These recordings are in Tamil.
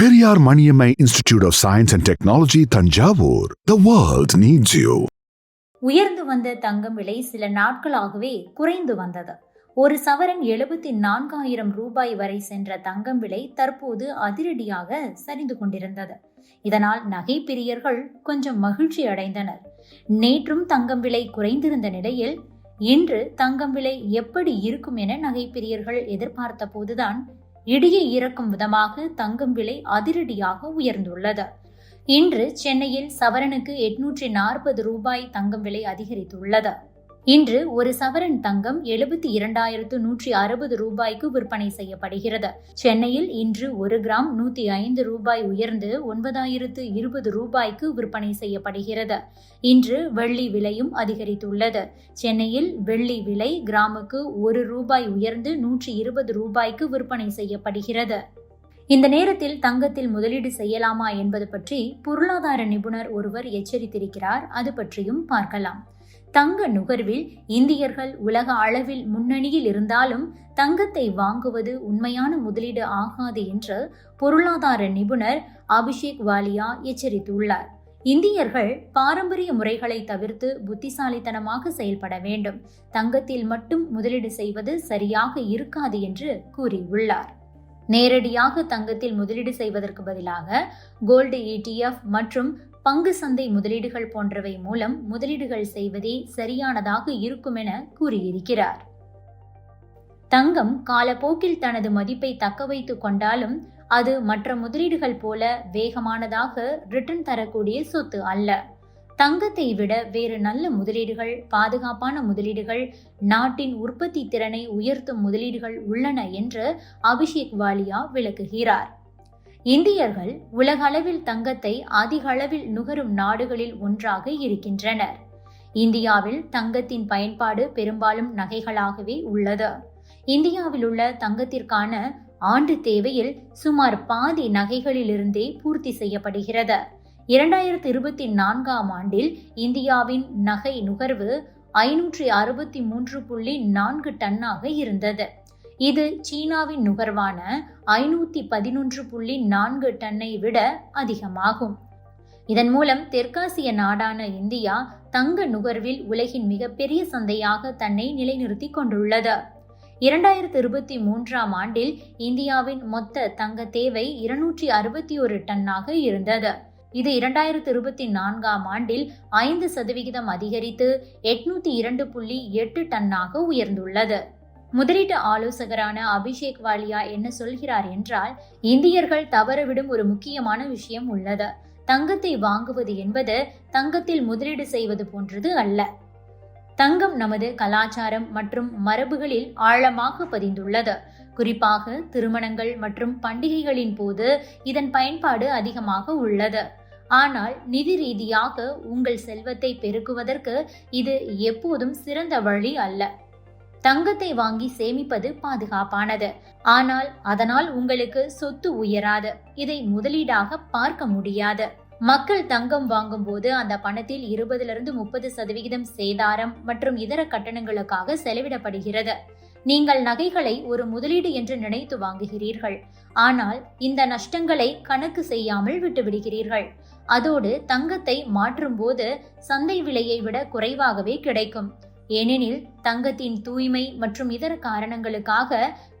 Periyar Maniammai Institute of Science and Technology, Tanjavur. The world needs you. உயர்ந்து வந்த தங்கம் விலை சில நாட்களாகவே குறைந்து வந்தது ஒரு சவரன் எழுபத்தி நான்காயிரம் ரூபாய் வரை சென்ற தங்கம் விலை தற்போது அதிரடியாக சரிந்து கொண்டிருந்தது இதனால் நகை பிரியர்கள் கொஞ்சம் மகிழ்ச்சி அடைந்தனர் நேற்றும் தங்கம் விலை குறைந்திருந்த நிலையில் இன்று தங்கம் விலை எப்படி இருக்கும் என நகை பிரியர்கள் எதிர்பார்த்த போதுதான் இடியை இறக்கும் விதமாக தங்கம் விலை அதிரடியாக உயர்ந்துள்ளது. இன்று சென்னையில் சவரனுக்கு எட்நூற்றி நாற்பது ரூபாய் தங்கம் விலை அதிகரித்துள்ளது. இன்று ஒரு சவரன் தங்கம் எழுபத்தி இரண்டாயிரத்து நூற்றி அறுபது ரூபாய்க்கு விற்பனை செய்யப்படுகிறது. சென்னையில் இன்று ஒரு கிராம் நூத்தி ஐந்து ரூபாய் உயர்ந்து ஒன்பதாயிரத்து இருபது ரூபாய்க்கு விற்பனை செய்யப்படுகிறது. இன்று வெள்ளி விலையும் அதிகரித்துள்ளது. சென்னையில் வெள்ளி விலை கிராமுக்கு ஒரு ரூபாய் உயர்ந்து நூற்றி இருபது ரூபாய்க்கு விற்பனை செய்யப்படுகிறது. இந்த நேரத்தில் தங்கத்தில் முதலீடு செய்யலாமா என்பது பற்றி பொருளாதார நிபுணர் ஒருவர் எச்சரித்திருக்கிறார். அது பற்றியும் பார்க்கலாம். தங்க நுகர்வில் இந்தியர்கள் உலக அளவில் முன்னணியில் இருந்தாலும் தங்கத்தை வாங்குவது உண்மையான முதலீடு ஆகாது என்று பொருளாதார நிபுணர் அபிஷேக் வாலியா எச்சரித்துள்ளார். இந்தியர்கள் பாரம்பரிய முறைகளை தவிர்த்து புத்திசாலித்தனமாக செயல்பட வேண்டும். தங்கத்தில் மட்டும் முதலீடு செய்வது சரியாக இருக்காது என்று கூறியுள்ளார். நேரடியாக தங்கத்தில் முதலீடு செய்வதற்கு பதிலாக கோல்டு இடிஎஃப் மற்றும் பங்கு சந்தை முதலீடுகள் போன்றவை மூலம் முதலீடுகள் செய்வதே சரியானதாக இருக்கும் என கூறியிருக்கிறார். தங்கம் காலப்போக்கில் தனது மதிப்பை தக்க வைத்து கொண்டாலும் அது மற்ற முதலீடுகள் போல வேகமானதாக ரிட்டர்ன் தரக்கூடிய சொத்து அல்ல. தங்கத்தை விட வேறு நல்ல முதலீடுகள் பாதுகாப்பான முதலீடுகள் நாட்டின் உற்பத்தி திறனை உயர்த்தும் முதலீடுகள் உள்ளன என்று அபிஷேக் வாலியா விளக்குகிறார். இந்தியர்கள் உலக அளவில் தங்கத்தை அதிக அளவில் நுகரும் நாடுகளில் ஒன்றாக இருக்கின்றனர். இந்தியாவில் தங்கத்தின் பயன்பாடு பெரும்பாலும் நகைகளாகவே உள்ளது. இந்தியாவில் உள்ள தங்கத்திற்கான ஆண்டு தேவையில் சுமார் பாதி நகைகளிலிருந்தே பூர்த்தி செய்யப்படுகிறது. இரண்டாயிரத்தி இருபத்தி நான்காம் ஆண்டில் இந்தியாவின் நகை நுகர்வு ஐநூற்றி அறுபத்தி மூன்று புள்ளி நான்கு டன்னாக இருந்தது. இது சீனாவின் நுகர்வான ஐநூத்தி பதினொன்று புள்ளி நான்கு டன்னை விட அதிகமாகும். இதன் மூலம் தெற்காசிய நாடான இந்தியா தங்க நுகர்வில் உலகின் மிகப்பெரிய சந்தையாக தன்னை நிலைநிறுத்தி கொண்டுள்ளது. இரண்டாயிரத்தி இருபத்தி மூன்றாம் ஆண்டில் இந்தியாவின் மொத்த தங்க தேவை இருநூற்றி அறுபத்தி ஒரு டன்னாக இருந்தது. இது இரண்டாயிரத்தி இருபத்தி நான்காம் ஆண்டில் ஐந்து சதவிகிதம் அதிகரித்து எட்நூத்தி இரண்டு புள்ளி எட்டு டன்னாக உயர்ந்துள்ளது. முதலீட்டு ஆலோசகரான அபிஷேக் வாலியா என்ன சொல்கிறார் என்றால் இந்தியர்கள் தவறவிடும் ஒரு முக்கியமான விஷயம் உள்ளது. தங்கத்தை வாங்குவது என்பது தங்கத்தில் முதலீடு செய்வது போன்றது அல்ல. தங்கம் நமது கலாச்சாரம் மற்றும் மரபுகளில் ஆழமாக பதிந்துள்ளது. குறிப்பாக திருமணங்கள் மற்றும் பண்டிகைகளின் போது இதன் பயன்பாடு அதிகமாக உள்ளது. ஆனால் நிதி ரீதியாக உங்கள் செல்வத்தை பெருக்குவதற்கு இது எப்போதும் சிறந்த வழி அல்ல. தங்கத்தை வாங்கி சேமிப்பது பாதுகாப்பானது. ஆனால் அதனால் உங்களுக்கு சொத்து உயராது. இதை முதலீடாக பார்க்க முடியாது. மக்கள் தங்கம் வாங்கும் போது அந்த பணத்தில் இருபதிலிருந்து முப்பது சதவிகிதம் சேதாரம் மற்றும் இதர கட்டணங்களுக்காக செலவிடப்படுகிறது. நீங்கள் நகைகளை ஒரு முதலீடு என்று நினைத்து வாங்குகிறீர்கள். ஆனால் இந்த நஷ்டங்களை கணக்கு செய்யாமல் விட்டுவிடுகிறீர்கள். அதோடு தங்கத்தை மாற்றும் போது சந்தை விலையை விட குறைவாகவே கிடைக்கும். ஏனெனில் தங்கத்தின் தூய்மை மற்றும் இதர காரணங்களுக்காக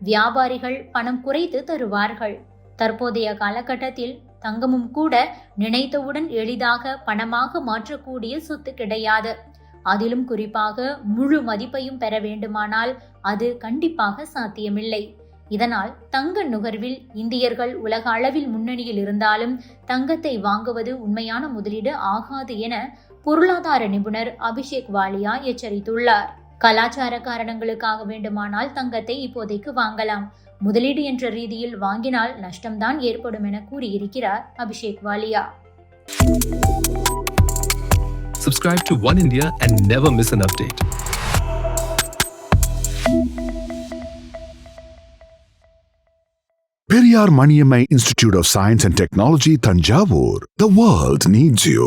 வியாபாரிகள் பணம் குறைத்து தருவார்கள். தற்போதைய காலகட்டத்தில் தங்கமும் கூட நினைத்தவுடன் எளிதாக பணமாக மாற்றக்கூடிய சொத்து கிடையாது. அதிலும் குறிப்பாக முழு மதிப்பையும் பெற வேண்டுமானால் அது கண்டிப்பாக சாத்தியமில்லை. இதனால் தங்க நுகர்வில் இந்தியர்கள் உலக அளவில் முன்னணியில் இருந்தாலும் தங்கத்தை வாங்குவது உண்மையான முதலீடு ஆகாது என பொருளாதார நிபுணர் அபிஷேக் வாலியா எச்சரித்துள்ளார் கலாச்சார காரணங்களுக்காக வேண்டுமானால் தங்கத்தை இப்போதைக்கு வாங்கலாம் முதலீடு என்ற ரீதியில் வாங்கினால் நஷ்டம்தான் ஏற்படும் என கூறியிருக்கிறார் Abhishek Walia Subscribe to One India and never miss an update. Periyar Maniammai Institute of Science and Technology, Tanjavur. The world needs you.